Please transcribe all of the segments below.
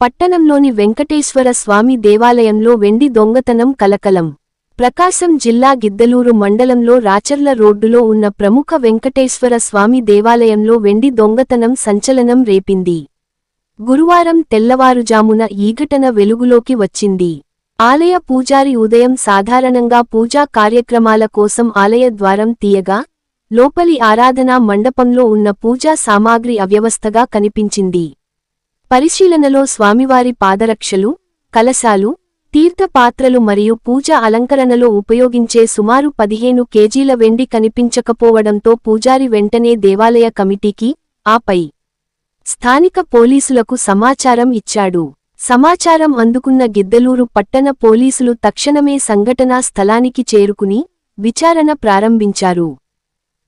పట్టణంలోని వెంకటేశ్వర స్వామి దేవాలయంలో వెండి దొంగతనం కలకలం. ప్రకాశం జిల్లా గిద్దలూరు మండలంలో రాచర్ల రోడ్డులో ఉన్న ప్రముఖ వెంకటేశ్వర స్వామి దేవాలయంలో వెండి దొంగతనం సంచలనం రేపింది. గురువారం తెల్లవారుజామున ఈ ఘటన వెలుగులోకి వచ్చింది. ఆలయ పూజారి ఉదయం సాధారణంగా పూజా కార్యక్రమాల కోసం ఆలయ ద్వారం తీయగా లోపలి ఆరాధనా మండపంలో ఉన్న పూజా సామాగ్రి అవ్యవస్థగా కనిపించింది. పరిశీలనలో స్వామివారి పాదరక్షలు కలశాలు తీర్థపాత్రలు మరియు పూజ అలంకరణలో ఉపయోగించే సుమారు పదిహేను కేజీల వెండి కనిపించకపోవడంతో పూజారి వెంటనే దేవాలయ కమిటీకి ఆపై స్థానిక పోలీసులకు సమాచారం ఇచ్చాడు. సమాచారం అందుకున్న గిద్దలూరు పట్టణ పోలీసులు తక్షణమే సంఘటనా స్థలానికి చేరుకుని విచారణ ప్రారంభించారు.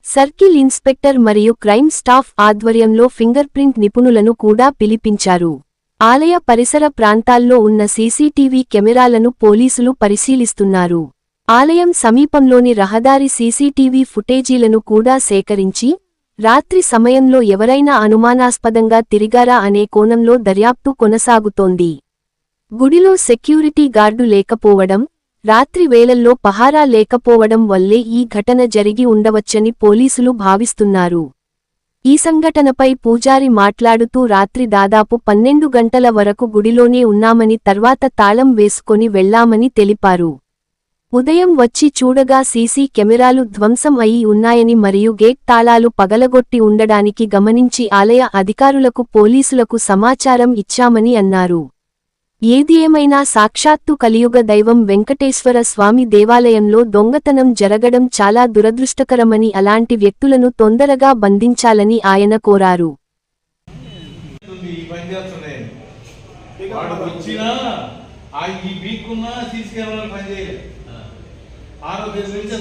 సర్కిల్ ఇన్స్పెక్టర్ మరియు క్రైమ్ స్టాఫ్ ఆధ్వర్యంలో ఫింగర్ ప్రింట్ నిపుణులను కూడా పిలిపించారు. ఆలయ పరిసర ప్రాంతాల్లో ఉన్న సీసీటీవీ కెమెరాలను పోలీసులు పరిశీలిస్తున్నారు. ఆలయం సమీపంలోని రహదారి సీసీటీవీ ఫుటేజీలను కూడా సేకరించి రాత్రి సమయంలో ఎవరైనా అనుమానాస్పదంగా తిరిగారా అనే కోణంలో దర్యాప్తు కొనసాగుతోంది. గుడిలో సెక్యూరిటీ గార్డు లేకపోవడం రాత్రి వేళల్లో పహారా లేకపోవడం వల్లే ఈ ఘటన జరిగి ఉండవచ్చని పోలీసులు భావిస్తున్నారు. ఈ సంఘటనపై పూజారి మాట్లాడుతూ రాత్రి దాదాపు పన్నెండు గంటల వరకు గుడిలోనే ఉన్నామని తర్వాత తాళం వేసుకొని వెళ్ళామని తెలిపారు. ఉదయం వచ్చి చూడగా సీసీ కెమెరాలు ధ్వంసం అయి ఉన్నాయని మరియు గేట్ తాళాలు పగలగొట్టి ఉండడానికి గమనించి ఆలయ అధికారులకు పోలీసులకు సమాచారం ఇచ్చామని అన్నారు. ఏది ఏమైనా సాక్షాత్తు కలియుగ దైవం వెంకటేశ్వర స్వామి దేవాలయంలో దొంగతనం జరగడం చాలా దురదృష్టకరమని అలాంటి వ్యక్తులను తొందరగా బంధించాలని ఆయన కోరారు. అది చేసింది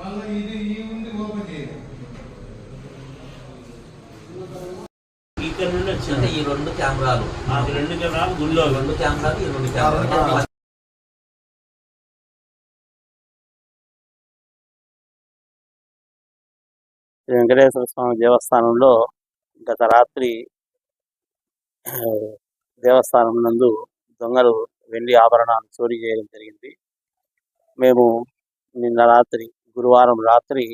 మళ్ళీ ఇది ఈ ఉంది ఓపెన్ చేయదు ఇక్కడ నుండి వచ్చింది ఈ రెండు కెమెరాలు ఆ రెండు కెమెరాలు గుళ్ళో రెండు కెమెరాలు ఈ రెండు కెమెరాలు శ్రీ వెంకటేశ్వర స్వామి దేవస్థానంలో గత రాత్రి దేవస్థానం నందు దొంగలు వెండి ఆభరణాలు చోరీ చేయడం జరిగింది. మేము నిన్న రాత్రి గురువారం రాత్రి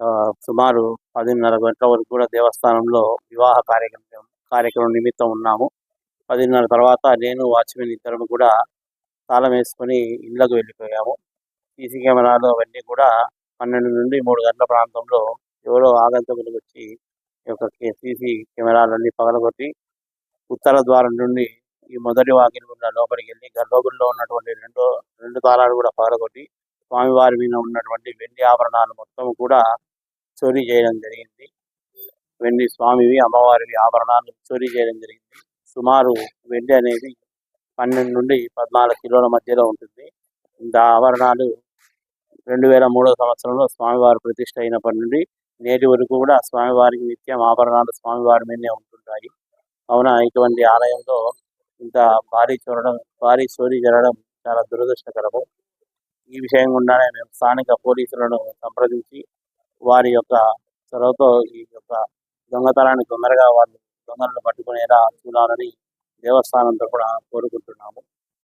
ఆ, సుమారు పదిన్నర గంటల వరకు కూడా దేవస్థానంలో వివాహ కార్యక్రమం కార్యక్రమం నిమిత్తం ఉన్నాము. పదిన్నర తర్వాత నేను వాచ్మెన్ ఇద్దరము కూడా తాళం వేసుకొని ఇళ్ళకు వెళ్ళిపోయాము. సీసీ కెమెరాలు అవన్నీ కూడా పన్నెండు నుండి మూడు గంటల ప్రాంతంలో ఎవరో ఆగంతకులు వచ్చి ఈ యొక్క సీసీ కెమెరాలన్నీ పగలగొట్టి ఉత్తర ద్వారం నుండి ఈ మొదటి వాకిలి గుండా లోపలికి వెళ్ళి గర్భగుడిలో ఉన్నటువంటి రెండో రెండు తాళాలు కూడా పగలగొట్టి స్వామివారి మీద ఉన్నటువంటి వెండి ఆభరణాలు మొత్తం కూడా చోరీ చేయడం జరిగింది. వెండి స్వామివి అమ్మవారివి ఆభరణాలు చోరీ చేయడం జరిగింది. సుమారు వెండి అనేది పన్నెండు నుండి పద్నాలుగు కిలోల మధ్యలో ఉంటుంది. ఇంత ఆభరణాలు రెండు వేల మూడో సంవత్సరంలో స్వామివారి ప్రతిష్ట అయినప్పటి నుండి నేటి వరకు కూడా స్వామివారికి నిత్యం ఆభరణాలు స్వామివారి మీదనే ఉంటుంటాయి. అవునా? ఇటువంటి ఆలయంలో ఇంత భారీ చూడడం భారీ చోరీ జరగడం చాలా దురదృష్టకరము. ఈ విషయం గుండానే మేము స్థానిక పోలీసులను సంప్రదించి వారి యొక్క చొరవతో ఈ యొక్క దొంగతనాన్ని తొందరగా వాళ్ళు దొంగలను పట్టుకునేలా చూడాలని దేవస్థానం తరపున కోరుకుంటున్నాము.